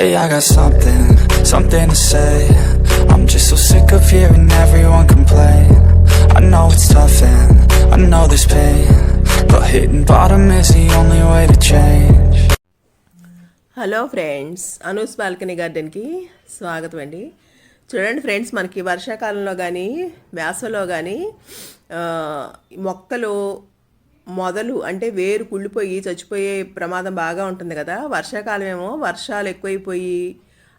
Hey, I got something, something to say. I'm just so sick of hearing everyone complain. I know it's tough and I know there's pain. But hitting bottom is the only way to change. Hello friends Anu's balcony గార్డెన్కి స్వాగతం అండి చూడండి friends మనకి వర్షాకాలంలో కానీ వేసవిలో కానీ మొక్కలు మొదలు అంటే వేరు కుళ్ళిపోయి చచ్చిపోయే ప్రమాదం బాగా ఉంటుంది కదా. వర్షాకాలం ఏమో వర్షాలు ఎక్కువైపోయి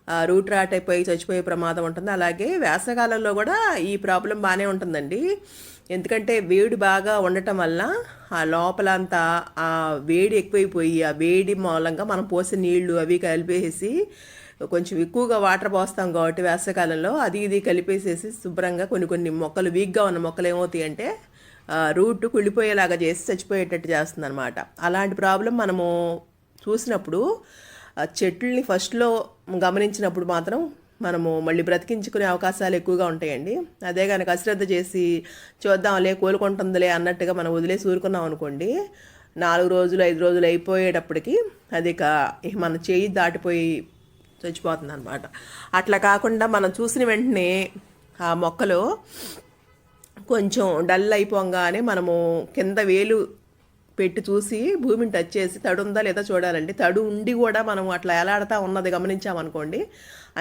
ఆ, రూట్ రాట్ అయిపోయి చచ్చిపోయే ప్రమాదం ఉంటుంది. అలాగే వేసవకాలంలో కూడా ఈ ప్రాబ్లం బాగానే ఉంటుందండి. ఎందుకంటే వేడి బాగా ఉండటం వల్ల ఆ లోపలంతా ఆ వేడి ఎక్కువైపోయి ఆ వేడి మూలంగా మనం పోసే నీళ్ళు అవి కలిపేసి కొంచెం ఎక్కువగా వాటర్ పోస్తాం కాబట్టి వేసవకాలంలో. అది ఇది కలిపేసేసి శుభ్రంగా కొన్ని కొన్ని మొక్కలు వీక్గా ఉన్న మొక్కలు ఏమవుతాయి అంటే రూట్ కుళ్ళిపోయేలాగా చేసి చచ్చిపోయేటట్టు చేస్తుంది అనమాట అలాంటి ప్రాబ్లం మనము చూసినప్పుడు చెట్లని ఫస్ట్లో గమనించినప్పుడు మాత్రం మనము మళ్ళీ బ్రతికించుకునే అవకాశాలు ఎక్కువగా ఉంటాయండి. అదే కనుక అశ్రద్ధ చేసి చూద్దాంలే కోలుకుంటుందిలే అన్నట్టుగా మనం వదిలేసి ఊరుకున్నాం అనుకోండి నాలుగు రోజులు ఐదు రోజులు అయిపోయేటప్పటికి అది మన చేయి దాటిపోయి చచ్చిపోతుంది అనమాట అట్లా కాకుండా మనం చూసిన వెంటనే ఆ మొక్కలు కొంచెం డల్ అయిపోగానే మనము కింద వేలు పెట్టి చూసి భూమిని టచ్ చేసి తడు ఉందా లేదా చూడాలండి. తడు ఉండి కూడా మనం అట్లా ఎలాడతా ఉన్నది గమనించామనుకోండి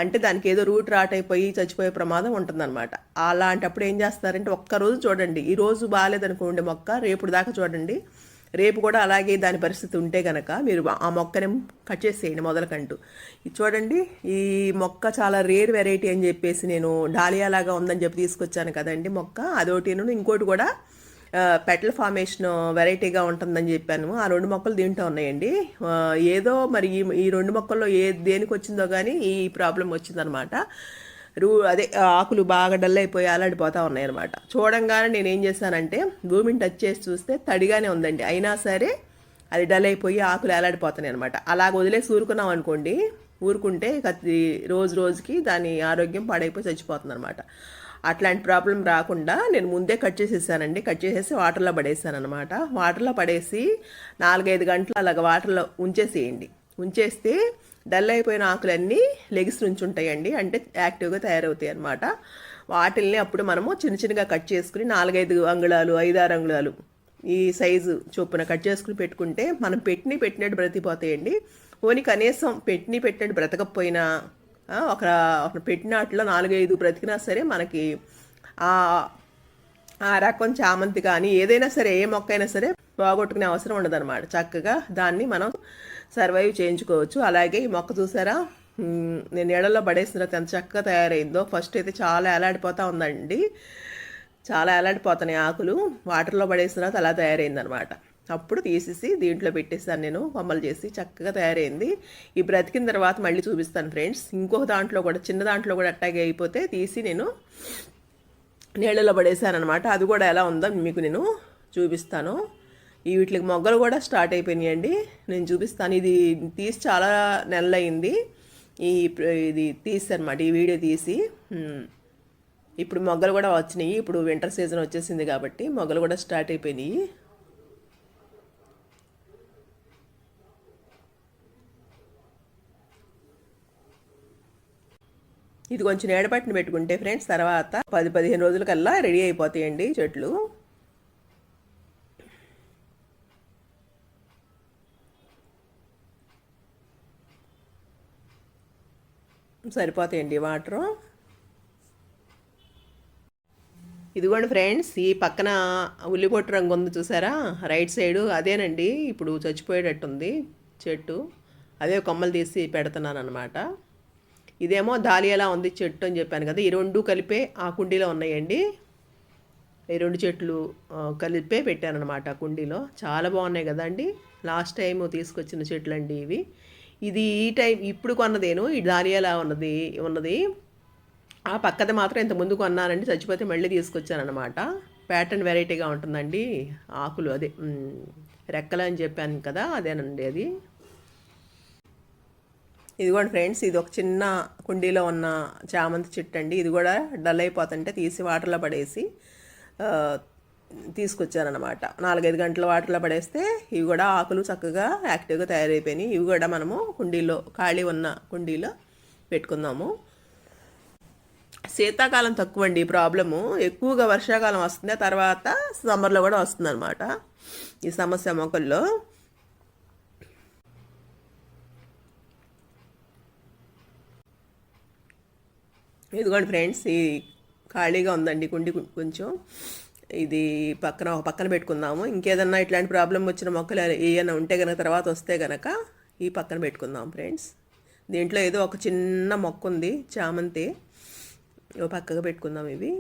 అంటే దానికి ఏదో రూట్ రాట్ అయిపోయి చచ్చిపోయే ప్రమాదం ఉంటుందన్నమాట. అలాంటప్పుడు ఏం చేస్తారంటే ఒక్కరోజు చూడండి ఈరోజు బాగాలేదనుకోండి మొక్క రేపు దాకా చూడండి రేపు కూడా అలాగే దాని పరిస్థితి ఉంటే కనుక మీరు ఆ మొక్కని కట్ చేసేయండి మొదలకంటూ. ఇది చూడండి ఈ మొక్క చాలా రేర్ వెరైటీ అని చెప్పేసి నేను డాలియా లాగా ఉందని చెప్పి తీసుకొచ్చాను కదండి మొక్క. అదొకటి ఇంకోటి కూడా పెటల్ ఫార్మేషన్ వెరైటీగా ఉంటుందని చెప్పాను. ఆ రెండు మొక్కలు దీంట్లో ఉన్నాయండి. ఏదో మరి ఈ ఈ రెండు మొక్కల్లో ఏ దేనికి వచ్చిందో కానీ ఈ ప్రాబ్లం వచ్చిందనమాట. రూ అదే ఆకులు బాగా డల్ అయిపోయి అలాడిపోతూ ఉన్నాయన్నమాట. చూడంగానే నేను ఏం చేశానంటే భూమిని టచ్ చేసి చూస్తే తడిగానే ఉందండి. అయినా సరే అది డల్ అయిపోయి ఆకులు అలాడిపోతున్నాయి అనమాట అలాగ వదిలేసి ఊరుకున్నాం అనుకోండి ఊరుకుంటే ఇక అది రోజు రోజుకి దాని ఆరోగ్యం పాడైపోయి చచ్చిపోతుంది అనమాట అట్లాంటి ప్రాబ్లం రాకుండా నేను ముందే కట్ చేసేసానండి. కట్ చేసేసి వాటర్లో పడేసాను అనమాట వాటర్లో పడేసి నాలుగైదు గంటలు అలాగ వాటర్లో ఉంచేసేయండి. ఉంచేస్తే డల్ అయిపోయిన ఆకులన్నీ లెగ్స్ నుంచి ఉంటాయండి. అంటే యాక్టివ్గా తయారవుతాయి అనమాట వాటిల్ని అప్పుడు మనము చిన్న చిన్నగా కట్ చేసుకుని నాలుగైదు అంగుళాలు ఐదారు అంగుళాలు ఈ సైజు చొప్పున కట్ చేసుకుని పెట్టుకుంటే మనం పెట్టిని పెట్టినట్టు బ్రతికిపోతాయండి. ఓని కనీసం పెట్టిని పెట్టినట్టు బ్రతకపోయినా ఒక ఒక పెట్టిన నాలుగైదు బ్రతికినా సరే మనకి ఆ ఆ రకం చామంతి కానీ ఏదైనా సరే ఏ మొక్క అయినా సరే పోగొట్టుకునే అవసరం ఉండదన్నమాట. చక్కగా దాన్ని మనం సర్వైవ్ చేయించుకోవచ్చు. అలాగే ఈ మొక్క చూసారా? నేను నీళ్ళలో పడేసిన తర్వాత ఎంత చక్కగా తయారైందో. ఫస్ట్ అయితే చాలా ఎలాడిపోతూ ఉందండి. చాలా ఎలాడిపోతున్నాయి ఆకులు. వాటర్లో పడేసిన తర్వాత అలా తయారైందనమాట అప్పుడు తీసేసి దీంట్లో పెట్టేసాను నేను. కొమ్మలు చేసి చక్కగా తయారైంది. ఈ బ్రతికిన తర్వాత మళ్ళీ చూపిస్తాను ఫ్రెండ్స్. ఇంకొక దాంట్లో కూడా చిన్న దాంట్లో కూడా అట్టాగే అయిపోతే తీసి నేను నీళ్ళలో పడేసాను అనమాట అది కూడా ఎలా ఉందో మీకు నేను చూపిస్తాను. ఈ వీటికి మొగ్గలు కూడా స్టార్ట్ అయిపోయినాయండి. నేను చూపిస్తాను. ఇది తీసి చాలా నెలలు అయింది ఈ ఇది తీసి అనమాట ఈ వీడియో తీసి. ఇప్పుడు మొగ్గలు కూడా వచ్చినాయి. ఇప్పుడు వింటర్ సీజన్ వచ్చేసింది కాబట్టి మొగ్గలు కూడా స్టార్ట్ అయిపోయినాయి. ఇది కొంచెం నీడపట్టిన పెట్టుకుంటే ఫ్రెండ్స్ తర్వాత పది పదిహేను రోజులకల్లా రెడీ అయిపోతాయండి చెట్లు. సరిపోతాయండి వాటరు. ఇదిగోండి ఫ్రెండ్స్ ఈ పక్కన ఉల్లిపొట్టు రంగు ఉంది చూసారా? రైట్ సైడు అదేనండి ఇప్పుడు చచ్చిపోయేటట్టుంది చెట్టు. అదే కొమ్మలు తీసి పెడుతున్నాను అనమాట ఇదేమో దాలియాలా ఉంది చెట్టు అని చెప్పాను కదా ఈ రెండు కలిపే ఆ కుండీలో ఉన్నాయండి. ఈ రెండు చెట్లు కలిపే పెట్టానమాట ఆ కుండీలో. చాలా బాగున్నాయి కదండి. లాస్ట్ టైం తీసుకొచ్చిన చెట్లు అండి ఇవి. ఇది ఈ టైం ఇప్పుడు కొన్నదేను ఈ దాలియాలా ఉన్నది ఉన్నది. ఆ పక్కది మాత్రం ఇంత ముందు కొన్నానండి చచ్చిపోతే మళ్ళీ తీసుకొచ్చానమాట ప్యాటర్న్ వెరైటీగా ఉంటుందండి ఆకులు అదే రెక్కలు అని చెప్పాను కదా అదేనండి అది. ఇదిగోండి ఫ్రెండ్స్ ఇది ఒక చిన్న కుండీలో ఉన్న చామంతి చెట్టు అండి. ఇది కూడా డల్ అయిపోతుంటే తీసి వాటర్లో పడేసి తీసుకొచ్చారనమాట నాలుగైదు గంటల వాటర్లో పడేస్తే ఇవి కూడా ఆకులు చక్కగా యాక్టివ్గా తయారైపోయినాయి. ఇవి కూడా మనము కుండీలో ఖాళీ ఉన్న కుండీలో పెట్టుకుందాము. శీతాకాలం తక్కువ అండి ప్రాబ్లము. ఎక్కువగా వర్షాకాలం వస్తుంది ఆ తర్వాత సమ్మర్లో కూడా వస్తుంది ఈ సమస్య మొక్కల్లో. ఇదిగోండి ఫ్రెండ్స్ ఈ ఖాళీగా ఉందండి కుండి కొంచెం. ఇది పక్కన ఒక పక్కన పెట్టుకుందాము. ఇంకేదన్నా ఇట్లాంటి ప్రాబ్లం వచ్చిన మొక్కలు ఏమైనా ఉంటే కనుక తర్వాత వస్తే కనుక ఈ పక్కన పెట్టుకుందాం ఫ్రెండ్స్. దీంట్లో ఏదో ఒక చిన్న మొక్క ఉంది చామంతి. ఓ పక్కగా పెట్టుకుందాం ఇవి.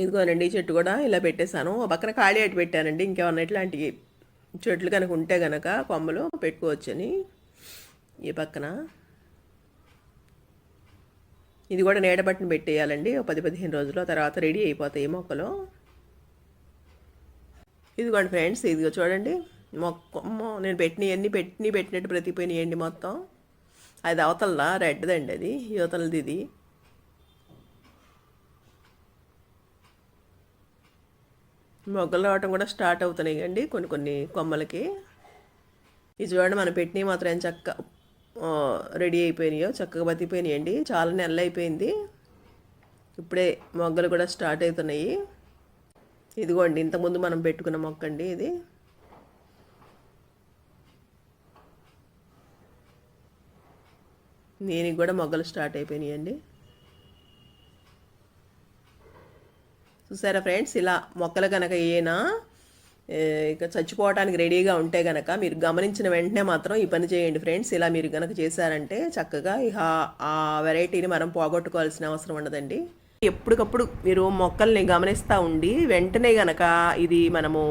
ఇదిగోనండి చెట్టు కూడా ఇలా పెట్టేశాను. ఓ పక్కన ఖాళీ అటు పెట్టానండి. ఇంకేమన్నా ఇట్లాంటి చెట్లు కనుక ఉంటే కనుక కొమ్మలు పెట్టుకోవచ్చని ఈ పక్కన. ఇది కూడా నీడ బట్టిన పెట్టేయాలండి. ఒక పది పదిహేను రోజులు తర్వాత రెడీ అయిపోతాయి మొక్కలు. ఇదిగోండి ఫ్రెండ్స్ ఇదిగో చూడండి. మొక్క మొ- నేను పెట్టినవన్నీ పెట్టినవి పెట్టినట్టు ప్రతిపోయినాయండి మొత్తం. అది అవతల రెడ్దండి అది. యువతలది ఇది. మొగ్గలు రావటం కూడా స్టార్ట్ అవుతున్నాయి అండి కొన్ని కొన్ని కొమ్మలకి. ఇది చూడండి మనం పెట్టినవి మాత్రం ఎంత చక్క రెడీ అయిపోయినాయో చక్కగా బతికిపోయినాయి అండి చాలా నెలలు అయిపోయింది. ఇప్పుడే మొగ్గలు కూడా స్టార్ట్ అవుతున్నాయి. ఇదిగోండి ఇంతకుముందు మనం పెట్టుకున్న మొక్క అండి ఇది. దీనికి కూడా మొగ్గలు స్టార్ట్ అయిపోయినాయండి. చూసారా ఫ్రెండ్స్? ఇలా మొక్కలు కనుక ఏనా ఇక చచ్చిపోవడానికి రెడీగా ఉంటే గనక మీరు గమనించిన వెంటనే మాత్రం ఈ పని చేయండి ఫ్రెండ్స్. ఇలా మీరు గనక చేశారంటే చక్కగా ఇక ఆ వెరైటీని మనం పోగొట్టుకోవాల్సిన అవసరం ఉండదండి. ఎప్పటికప్పుడు మీరు మొక్కల్ని గమనిస్తూ ఉండి వెంటనే గనక ఇది మనము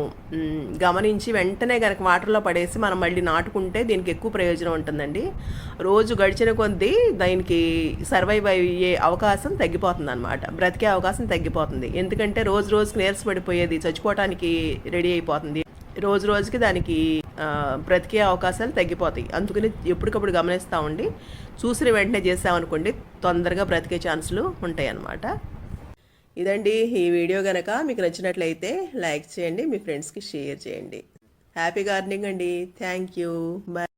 గమనించి వెంటనే గనక వాటర్లో పడేసి మనం మళ్ళీ నాటుకుంటే దీనికి ఎక్కువ ప్రయోజనం ఉంటుందండి. రోజు గడిచిన కొద్దీ దానికి సర్వైవ్ అయ్యే అవకాశం తగ్గిపోతుంది అనమాట బ్రతికే అవకాశం తగ్గిపోతుంది. ఎందుకంటే రోజు రోజుకి నీరసపడిపోయేది చచ్చిపోవటానికి రెడీ అయిపోతుంది. రోజు రోజుకి దానికి బ్రతికే అవకాశాలు తగ్గిపోతాయి. అందుకని ఎప్పటికప్పుడు గమనిస్తూ ఉండి చూసిన వెంటనే చేసామనుకోండి తొందరగా బ్రతికే ఛాన్సులు ఉంటాయి అన్నమాట ఇదండి ఈ వీడియో కనుక మీకు నచ్చినట్లయితే లైక్ చేయండి మీ ఫ్రెండ్స్కి షేర్ చేయండి. హ్యాపీ గార్డెనింగ్ అండి. Thank you. బాయ్